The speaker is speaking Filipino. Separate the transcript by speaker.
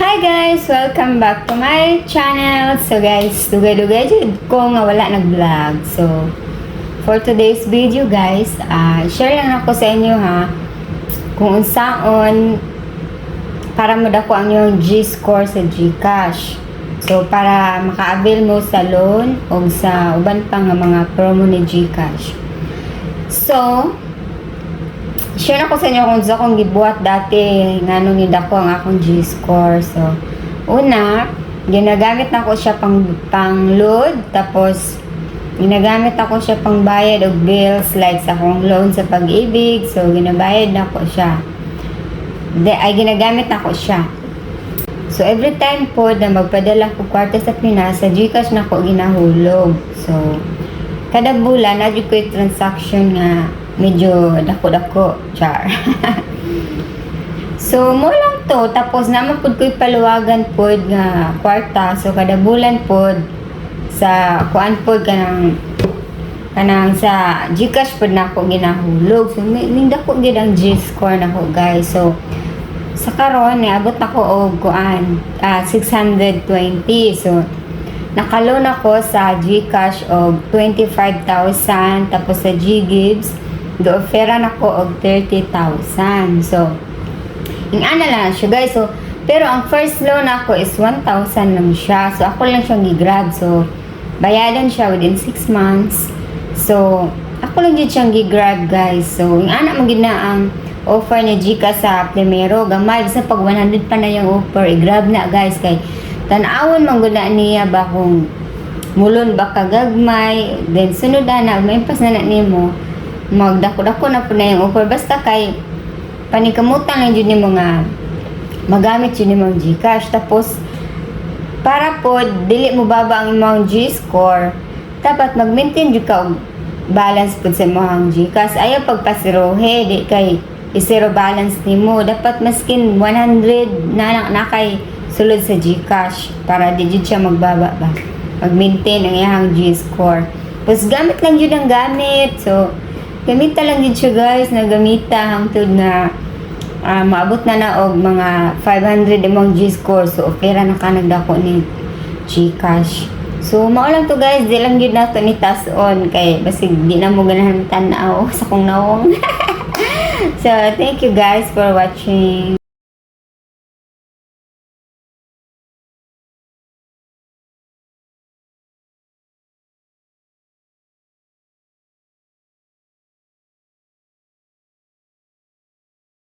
Speaker 1: Hi guys! Welcome back to my channel. So guys, dugay-dugay jud ko nga wala nag-vlog. So, for today's video guys, ah share lang ako sa inyo ha kung unsaon para madako ang yung G-score sa GCash. So, para maka-avail mo sa loan o sa uban pa nga mga promo ni GCash. So, share ako sa inyo kung sa akong gibuhat dati nga nung dako ang akong G-score. So, una, ginagamit na ko siya pang, pang load, tapos ginagamit ako siya pang bayad og bills like sa akong loan sa pag-ibig. So, ginabayad na ko siya. De, ay ginagamit na ko siya. So, every time po na magpadala ko kwarta sa Pinas, sa Gcash na ko ginahulog. So, kada bulan, na ko transaction nga medyo dako-dako. Char. so, mo lang to. Tapos, naman po ko paluwagan po nga kwarta. So, kada bulan po sa kuan po kanang kanang sa Gcash po na ako ginahulog. So, may, may dako gid ang G-score na ko, guys. So, sa karon niabot ako og kuan ah, 620 so nakaloan ako sa GCash og 25,000 tapos sa GGives do-offeran ako og 30,000 so yung ana lang siya guys so pero ang first loan ako is 1,000 lang siya. So ako lang siyang gi-grab. So bayadan siya within 6 months. So ako lang yun siyang gi-grab guys. So yung ana mo gid na ang offer ni Gca sa primero. Gamay sa pag 100 pa na yung offer i-grab na guys. Kay tanawon man gud na niya ba kung mulon ba kagagmay. Then sunod na na may pas na na nimo magdako-dako na po na yung offer. Basta kay panikamutan lang jud nimo nga magamit yun nimo ang Gcash. Tapos para po dili mo baba ang imong G-score dapat mag-maintain jud ka balance pud sa imong Gcash. Ayaw pagpasirohe di kay i-zero balance nimo dapat maskin 100 na na, na kay sulod sa GCash para di jud siya magbaba ba. Mag-maintain ang iyang G-score. Tapos gamit lang jud ang gamit. So gamita lang jud siya guys na gamita hangtod na ah, maabot na na og mga 500 imong G-score so opera na ka nagdako ni GCash So, mao lang to guys, di lang yun na to ni task on kay basig di na mo ganahan tanaw sa kong nawong. so, thank you guys for watching.